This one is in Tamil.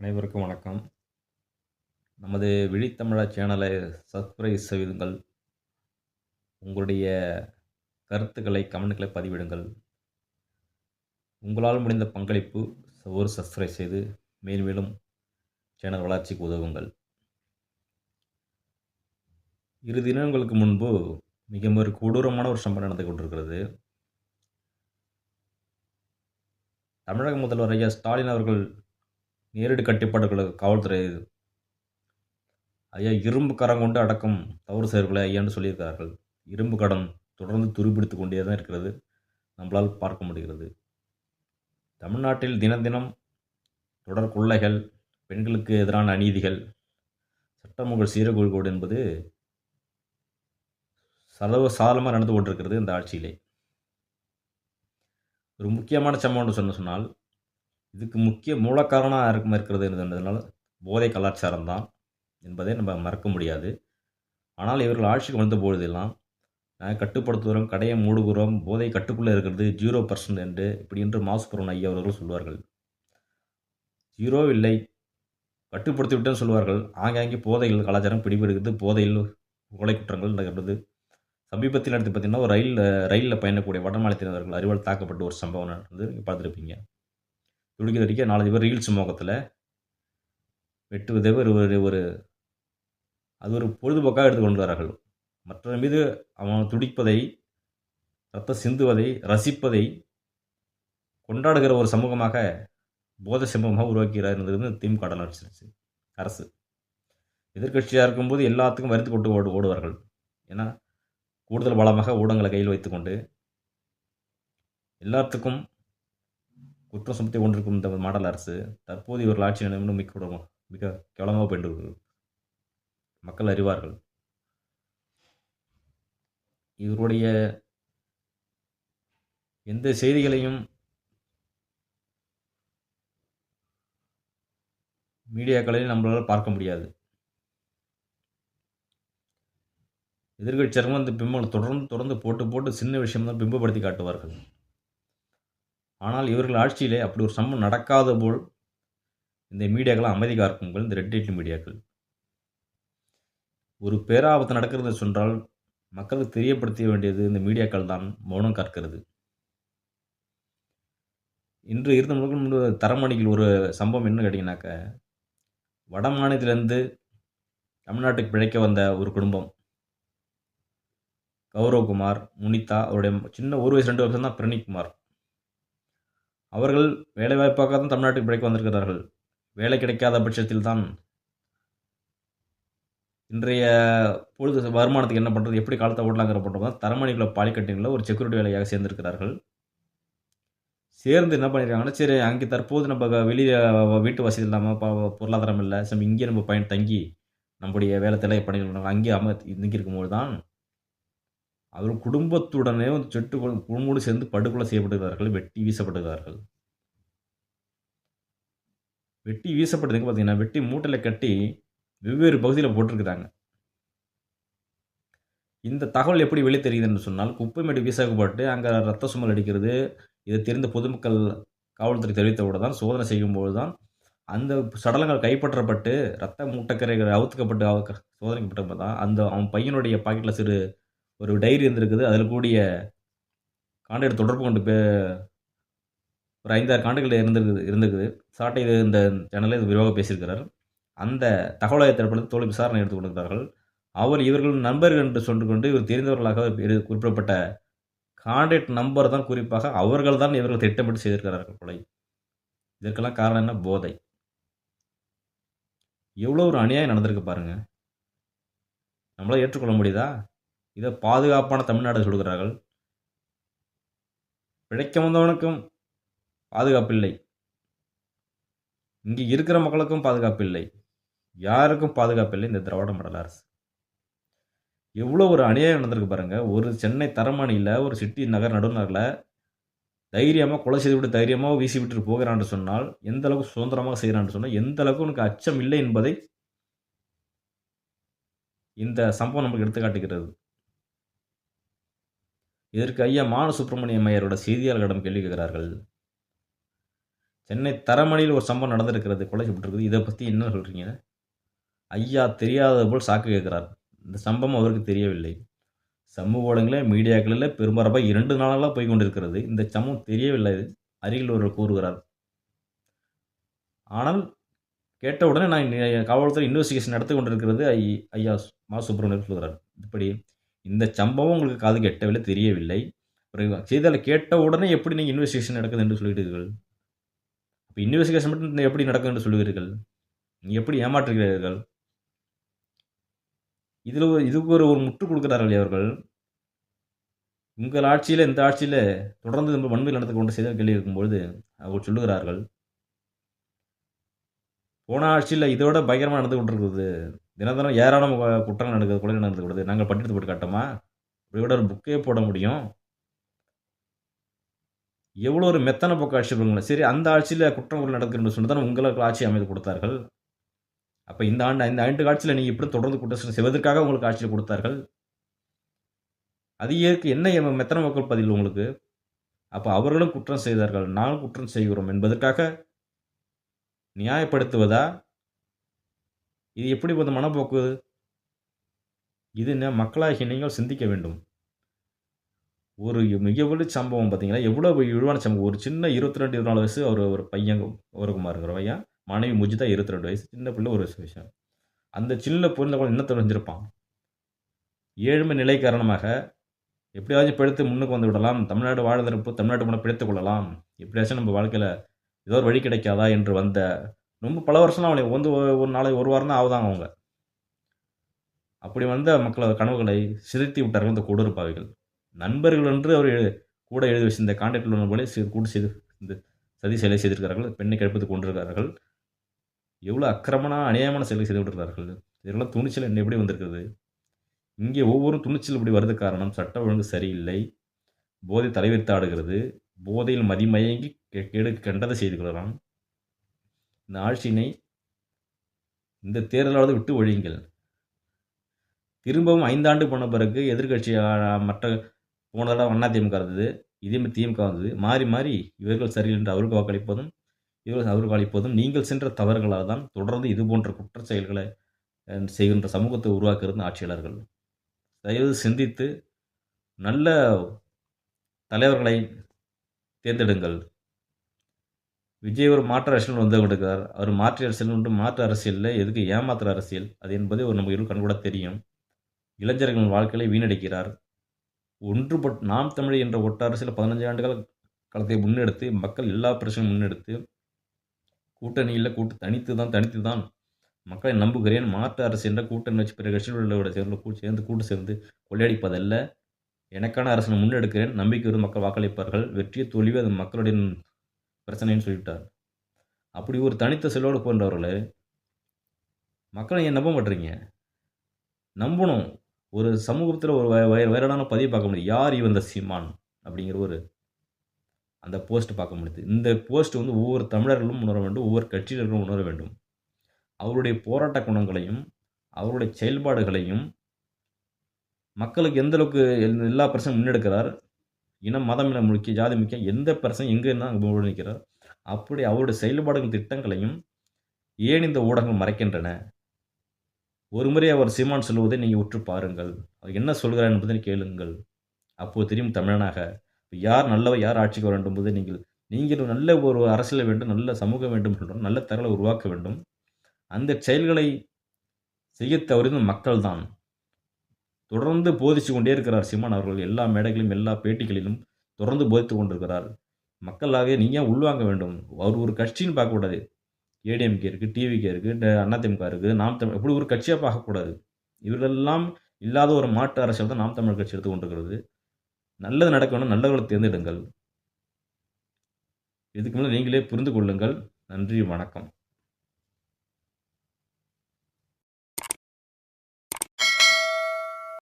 அனைவருக்கும் வணக்கம். நமது விழித்தமிழா சேனலை சப்ஸ்கிரைப் செய்யுங்கள் உங்களுடைய கருத்துக்களை கமெண்ட்களை பதிவிடுங்கள். உங்களால் முடிந்த பங்களிப்பு ஒரு சப்ஸ்கிரைப் செய்து மேலும் மேலும் சேனல் வளர்ச்சிக்கு உதவுங்கள். இரு தினங்களுக்கு முன்பு மிக ஒரு கொடூரமான ஒரு சம்பவம் நடந்து கொண்டிருக்கிறது. தமிழக முதல்வர் ஐயா ஸ்டாலின் அவர்கள் நேரடி கட்டுப்பாடுகளுக்கு காவல்துறை ஐயா இரும்பு கரம் கொண்டு அடக்கம் தவறு செயல்களை ஐயான்னு சொல்லியிருக்கிறார்கள். இரும்பு கடன் தொடர்ந்து துருப்பிடித்து கொண்டே தான் இருக்கிறது. நம்மளால் பார்க்க முடிகிறது. தமிழ்நாட்டில் தினம் தினம் தொடர் கொள்ளைகள் பெண்களுக்கு எதிரான அநீதிகள் சட்டமங்கள் சீரகோடு என்பது சர்வசாதாரணமாக சாதமாக நடந்து கொண்டிருக்கிறது இந்த ஆட்சியிலே. ஒரு முக்கியமான சம்பவம் சொன்ன சொன்னால் இதுக்கு முக்கிய மூலக்காரணம் யாருக்கும் இருக்கிறது என்பதனால போதை கலாச்சாரம் தான் என்பதை நம்ம மறக்க முடியாது. ஆனால் இவர்கள் ஆட்சிக்கு வந்த பொழுதெல்லாம் நாங்கள் கட்டுப்படுத்துகிறோம் கடையை மூடுகிறோம் போதை கட்டுக்குள்ளே இருக்கிறது ஜீரோ பர்சன்ட் என்று இப்படி என்று மாசுபுரன் ஐயா அவர்கள் சொல்வார்கள். ஜீரோ இல்லை கட்டுப்படுத்தி விட்டேன்னு சொல்வார்கள். ஆங்காங்கே போதைகள் கலாச்சாரம் பிடிபடுகிறது. போதையில் கொலை குற்றங்கள் நடக்கிறது. சமீபத்தில் நடத்தி பார்த்திங்கன்னா ஒரு ரயில் ரயிலில் பயணக்கூடிய வடமாநிலத்தினர்கள் அறிவால் தாக்கப்பட்ட ஒரு சம்பவம் நடந்து நீங்கள் பார்த்துருப்பீங்க. துடிக்க துடிக்க நாலஞ்சு பேர் ரீல்ஸ் முகத்தில். வெட்டுவதே ஒரு ஒரு ஒரு அது ஒரு பொழுதுபோக்காக எடுத்துக்கொண்டு வரார்கள். மற்ற மீது அவன் துடிப்பதை ரத்தம் சிந்துவதை ரசிப்பதை கொண்டாடுகிற ஒரு சமூகமாக போத சமூகமாக உருவாக்கிறார் என்பது திமுக நடந்துச்சு அரசு. எதிர்கட்சியாக இருக்கும்போது எல்லாத்துக்கும் வரித்து கொண்டு ஓடு ஓடுவார்கள். ஏன்னா கூடுதல் பலமாக ஊடகங்களை கையில் வைத்துக்கொண்டு எல்லாத்துக்கும் குற்றம் சுமத்தி கொண்டிருக்கும் இந்த மாடல் அரசு தற்போது இவர்கள் ஆட்சி நிலைமை மிக மிக கேவலமாக போயிட்டு மக்கள் அறிவார்கள். இவருடைய எந்த செய்திகளையும் மீடியாக்களையும் நம்மளால் பார்க்க முடியாது. எதிர்கட்சியர்கள் அந்த பிம்பங்களை தொடர்ந்து தொடர்ந்து போட்டு போட்டு சின்ன விஷயம் தான் பிம்பப்படுத்தி காட்டுவார்கள். ஆனால் இவர்கள் ஆட்சியிலே அப்படி ஒரு சம்பவம் நடக்காத போல் இந்த மீடியாக்கள் அமைதி காக்குங்கள் இந்த ரெட் லைட் மீடியாக்கள். ஒரு பேராபத்து நடக்கிறது சொன்னால் மக்களுக்கு தெரியப்படுத்த வேண்டியது இந்த மீடியாக்கள் தான் மௌனம் கற்கிறது இன்று இருந்த முன்பு தரமணியில் ஒரு சம்பவம் என்ன கேட்டிங்கனாக்க வட மாநிலத்திலேருந்து தமிழ்நாட்டுக்கு பிழைக்க வந்த ஒரு குடும்பம். கௌரவகுமார் முனிதா அவருடைய சின்ன ஒரு வயசு ரெண்டு வருஷம் தான் பிரணிக்குமார் அவர்கள் வேலைவாய்ப்பாக தான் தமிழ்நாட்டுக்கு பிழைக்க வந்திருக்கிறார்கள். வேலை கிடைக்காத பட்சத்தில் தான் இன்றைய பொழுது வருமானத்துக்கு என்ன பண்ணுறது எப்படி காலத்தை ஓட்டலாங்கிற பண்ணுறது தரமணிக்குள்ள பாலிகட்டிங்கில் ஒரு செக்யூரிட்டி வேலையாக சேர்ந்திருக்கிறார்கள். சேர்ந்து என்ன பண்ணியிருக்காங்கன்னா சரி அங்கே தற்போது நம்ம வெளியே வீட்டு வசதி இல்லாமல் பொருளாதாரம் இல்லை சம் இங்கே நம்ம பயன் தங்கி நம்முடைய வேலை தலையை பணிகள் அங்கே அம இங்கே இருக்கும்போது தான் அவர் குடும்பத்துடனே வந்து செட்டு குடும்போடு சேர்ந்து படுகொலை செய்யப்படுகிறார்கள் வெட்டி வீசப்படுகிறார்கள் வெட்டி வீசப்பட்டதுக்கு பார்த்தீங்கன்னா வெட்டி மூட்டையில் கட்டி வெவ்வேறு பகுதியில் போட்டிருக்கிறாங்க. இந்த தகவல் எப்படி வெளியே தெரியுதுன்னு சொன்னால் குப்பைமேடு வீசாக்கப்பட்டு அங்கே ரத்த சுமல் அடிக்கிறது இதை தெரிந்த பொதுமக்கள் காவல்துறை தெரிவித்தவுடன் தான் சோதனை செய்யும்போது தான் அந்த சடலங்கள் கைப்பற்றப்பட்டு ரத்த மூட்டைக்கரைகள் அவுத்துக்கப்பட்டு சோதனைக்கப்பட்ட தான் அந்த அவன் பையனுடைய பாக்கெட்டில் சிறு ஒரு டைரி இருந்திருக்குது அதில் கூடிய காண்டாக்ட் தொடர்பு கொண்டு பே ஒரு ஐந்தாறு காண்டுகள் இருந்திருக்குது இருந்திருக்குது. சாட்டை இது இந்த சேனலில் இது விரிவாக பேசியிருக்கிறார். அந்த தகவலாய தரப்படுத்தி தோல் விசாரணை எடுத்துக் கொண்டிருக்கிறார்கள். அவர் இவர்கள் நண்பர்கள் என்று சொல்லிக்கொண்டு இவர் தெரிந்தவர்களாக குறிப்பிடப்பட்ட கான்டாக்ட் நம்பர் தான் குறிப்பாக அவர்கள் தான் இவர்கள் திட்டமிட்டு செய்திருக்கிறார்கள் கொலை இதற்கெல்லாம் காரணம் என்ன? போதை. எவ்வளோ ஒரு அநியாயம் நடந்திருக்கு பாருங்கள் நம்மளால் ஏற்றுக்கொள்ள முடியுதா? இதை பாதுகாப்பான தமிழ்நாடு சொல்கிறார்கள். பிழைக்க வந்தவனுக்கும் பாதுகாப்பில்லை. இங்கே இருக்கிற மக்களுக்கும் பாதுகாப்பில்லை. யாருக்கும் பாதுகாப்பில்லை இந்த திராவிட மாடல் அரசு. எவ்வளோ ஒரு அநியாயம் நடந்திருக்கு பாருங்கள் ஒரு சென்னை தரமணியில் ஒரு சிட்டி நகர் நடுநரில் தைரியமாக கொலை செய்து விட்டு தைரியமாக வீசி விட்டு போகிறான்னு சொன்னால் எந்த அளவுக்கு சுதந்திரமாக செய்கிறான்னு சொன்னால் எந்த அளவுக்கு உனக்கு அச்சம் இல்லை என்பதை இந்த சம்பவம் நமக்கு எடுத்துக்காட்டுகிறது. இதற்கு ஐயா மான சுப்பிரமணியம் ஐயரோட செய்தியாளர்களிடம் கேள்வி கேட்கிறார்கள். சென்னை தரமணியில் ஒரு சம்பவம் நடந்திருக்கிறது கொலை செய்யப்பட்டிருக்குது இதை பற்றி என்ன சொல்கிறீங்க ஐயா தெரியாதது போல் சாக்கு கேட்கிறார். இந்த சம்பவம் அவருக்கு தெரியவில்லை. சமூக ஊடகங்களில் மீடியாக்களில் பெரும்பரப்பாக இரண்டு நாளாக போய் கொண்டிருக்கிறது. இந்த சம்பவம் தெரியவில்லை அருகில் ஒருவர் கூறுகிறார். ஆனால் கேட்டவுடனே நான் காவல்துறை இன்வெஸ்டிகேஷன் நடத்தி கொண்டிருக்கிறது ஐ ஐயா மா சுப்பிரமணியன் சொல்கிறார். இப்படி இந்த சம்பவம் உங்களுக்கு காது எட்டவில்லை தெரியவில்லை. பிறகு செய்தியாளை கேட்ட உடனே எப்படி நீங்கள் இன்வெஸ்டிகேஷன் நடக்குது என்று சொல்கிறீர்கள்? அப்போ இன்வெஸ்டிகேஷன் மட்டும் எப்படி நடக்கும் என்று சொல்லுவீர்கள் நீங்கள் எப்படி ஏமாற்றுகிறீர்கள்? இதில் ஒரு இதுக்கு ஒரு ஒரு முற்று கொடுக்கிறார்கள் அவர்கள். உங்கள் ஆட்சியில் இந்த ஆட்சியில் தொடர்ந்து நம்ம வன்மையில் நடந்து கொண்டு செய்த கேள்வி இருக்கும்பொழுது அவர் சொல்லுகிறார்கள் போன ஆட்சியில் இதோட பயங்கரமாக நடந்து கொண்டிருக்கிறது. தினம் தினம் ஏராளம் குற்றங்கள் நடக்குது கொலை நடந்துக்கூடாது நாங்கள் பட்டியல் போட்டு காட்டோமா? இப்படி விட ஒரு புக்கே போட முடியும். எவ்வளோ ஒரு மெத்தனை போக்கு ஆட்சி பண்ணுங்களா சரி அந்த ஆட்சியில் குற்றங்கள் நடக்குதுன்னு சொல்லி தான் உங்களுக்கு ஆட்சி அமைத்து கொடுத்தார்கள். அப்போ இந்த ஆண்டு இந்த ஆண்டு ஆட்சியில் நீங்கள் இப்படி தொடர்ந்து குற்றம் செய்வதற்காக உங்களுக்கு ஆட்சியில் கொடுத்தார்கள். அது ஏற்கு என்ன மெத்தன மெத்தனை மக்கள் பதில் உங்களுக்கு? அப்போ அவர்களும் குற்றம் செய்தார்கள். நாங்களும் குற்றம் செய்கிறோம் என்பதற்காக நியாயப்படுத்துவதா? இது எப்படி வந்து மனப்போக்கு. இது என்ன? மக்களாகிய நீங்கள் சிந்திக்க வேண்டும். ஒரு மிக வலி சம்பவம் பார்த்தீங்கன்னா எவ்வளோ இழிவான சம்பவம். ஒரு சின்ன இருபத்தி ரெண்டு இருபத்தி நாலு வயசு ஒரு ஒரு பையன் குமாருங்கிற பையன் மனைவி முஜிதா இருபத்தி ரெண்டு வயசு. சின்ன பிள்ளை ஒரு விஷயம். அந்த சின்ன பிள்ளை குழந்தை என்ன தெரிஞ்சிருப்பான் ஏழ்மை நிலை காரணமாக எப்படியாச்சும் பிழைத்து முன்னுக்கு வந்து விடலாம். தமிழ்நாடு வாழ்ந்திருப்பு தமிழ்நாட்டு மூலம் பிழைத்து கொள்ளலாம். எப்படியாச்சும் நம்ம வாழ்க்கையில் ஏதோ ஒரு வழி கிடைக்காதா என்று வந்த ரொம்ப பல வருஷம் அவனை வந்து ஒரு ஒரு நாளை ஒரு வாரம் தான் ஆகுதாங்க அவங்க. அப்படி வந்த மக்களது கனவுகளை சிதைத்து விட்டார்கள் இந்த கொடூர நண்பர்கள் என்று அவர் எழு- கூட எழுதி வச்சிருந்த கான்டாக்டில் உள்ள போல கூட கூட்டு செய்து இந்த சதி செயலை செய்திருக்கிறார்கள். பெண்ணை கெடுப்பது கொண்டிருக்கிறார்கள். எவ்வளோ அக்கிரமனா அநியாயமான செயலை செய்து விட்டிருக்கிறார்கள் இதெல்லாம் துணிச்சல் என்ன எப்படி வந்திருக்குது இங்கே ஒவ்வொரு துணிச்சல் இப்படி வருது காரணம் சட்ட ஒழுங்கு சரியில்லை. போதை தலைவிரித்தாடுகிறது போதையில் மதிமயங்கி கெடு கண்டதை செய்து கொள்ளலாம் இந்த ஆட்சியினை இந்த தேர்தலாவது விட்டு ஒழியுங்கள். திரும்பவும் ஐந்தாண்டு போன பிறகு எதிர்கட்சி மற்ற போனதெல்லாம் அண்ணா அதிமுக இருந்தது. இதே மாதிரி திமுக வந்தது. மாறி மாறி இவர்கள் சரியில்லை. என்று அவருக்கு வாக்களிப்பதும் இவர்கள் அவருக்கு அளிப்பதும் நீங்கள் சென்ற தவறுகளால் தான் தொடர்ந்து இது போன்ற குற்ற செயல்களை செய்கின்ற சமூகத்தை உருவாக்குறது ஆட்சியாளர்கள். தயவு சிந்தித்து நல்ல தலைவர்களை தேர்ந்தெடுங்கள். விஜய் ஒரு மாற்று அரசியல் வந்து கொடுக்கிறார் அவர் மாற்று அரசியல் ஒன்று மாற்று அரசியலில் எதுக்கு ஏமாத்துற அரசியல்? அது என்பது ஒரு நமக்கு இரு கண்கூட தெரியும். இளைஞர்களின் வாழ்க்கையை வீணடிக்கிறார். ஒன்றுபட் நாம் தமிழ் என்ற ஒட்ட அரசியல் பதினஞ்சு ஆண்டுகள் காலத்தை முன்னெடுத்து மக்கள் எல்லா பிரச்சனையும் முன்னெடுத்து கூட்டணியில் கூட்டு தனித்து தான் தனித்து தான் மக்களை நம்புகிறேன். மாற்று அரசு என்ற கூட்டணி வச்சு பிற கட்சிகளோட சேர்ந்து கூட்டு சேர்ந்து கூட்டு சேர்ந்து கொள்ளையடிப்பதல்ல. எனக்கான அரசனை முன்னெடுக்கிறேன். நம்பிக்கை மக்கள் வாக்களிப்பார்கள். வெற்றியை தோல்வி அது மக்களுடைய பிரச்சனைன்னு சொல்லிவிட்டார். அப்படி ஒரு தனித்த செல்வோடு போன்றவர்களே மக்களை ஏன் நம்ப மாட்டீங்க? நம்பணும். ஒரு சமூகத்தில் ஒரு வய வய வைரலான பதிவை பார்க்க முடியும். யார் இவன் இந்த சீமான்? அப்படிங்கிற ஒரு அந்த போஸ்ட் பார்க்க முடியுது. இந்த போஸ்ட் வந்து ஒவ்வொரு தமிழர்களும் உணர வேண்டும் ஒவ்வொரு கட்சியினர்களும் உணர வேண்டும். அவருடைய போராட்ட குணங்களையும் அவருடைய செயல்பாடுகளையும் மக்களுக்கு எந்த அளவுக்கு எல்- எல்லா பிரச்சனையும் முன்னெடுக்கிறார்? இனம் மதம் இனம் முக்கிய ஜாதி முக்கிய எந்த பிரச்சனை எங்கே இருந்தால் அங்கே நிற்கிறார் அப்படி அவருடைய செயல்பாடுகள் திட்டங்களையும் ஏன் இந்த ஊடகங்கள் மறைக்கின்றன? ஒரு முறை அவர் சீமான் சொல்லுவதை நீங்கள் உற்று பாருங்கள். அவர் என்ன சொல்கிறார் என்பதை கேளுங்கள். அப்போது தெரியும் தமிழனாக யார் நல்லவர் யார் ஆட்சிக்கு வர வேண்டும் என்பதை நீங்கள் நீங்கள் நல்ல ஒரு அரசியல் வேண்டும் நல்ல சமூகம் வேண்டும் என்றும் நல்ல தகவலை உருவாக்க வேண்டும். அந்த செயல்களை செய்ய தவறின மக்கள்தான். தொடர்ந்து போதிச்சு கொண்டே இருக்கிறார் சீமான் அவர்கள். எல்லா மேடைகளிலும் எல்லா பேட்டிகளிலும் தொடர்ந்து போதித்து கொண்டிருக்கிறார். மக்களாக நீங்கள் உள்வாங்க வேண்டும்? அவர் ஒரு கட்சின்னு பார்க்கக்கூடாது. ஏடிஎம்கே இருக்குது டிவிகே இருக்குது அதிமுக இருக்குது நாம் தமிழ் இப்படி ஒரு கட்சியாக பார்க்கக்கூடாது. இவர்களெல்லாம் இல்லாத ஒரு மாற்று அரசியல் தான் நாம் தமிழ் கட்சி எடுத்து கொண்டிருக்கிறது. நல்லது நடக்க வேண்டும் நல்லவர்களை தேர்ந்தெடுங்கள். இதுக்கு மேலே நீங்களே புரிந்து கொள்ளுங்கள். நன்றி வணக்கம்.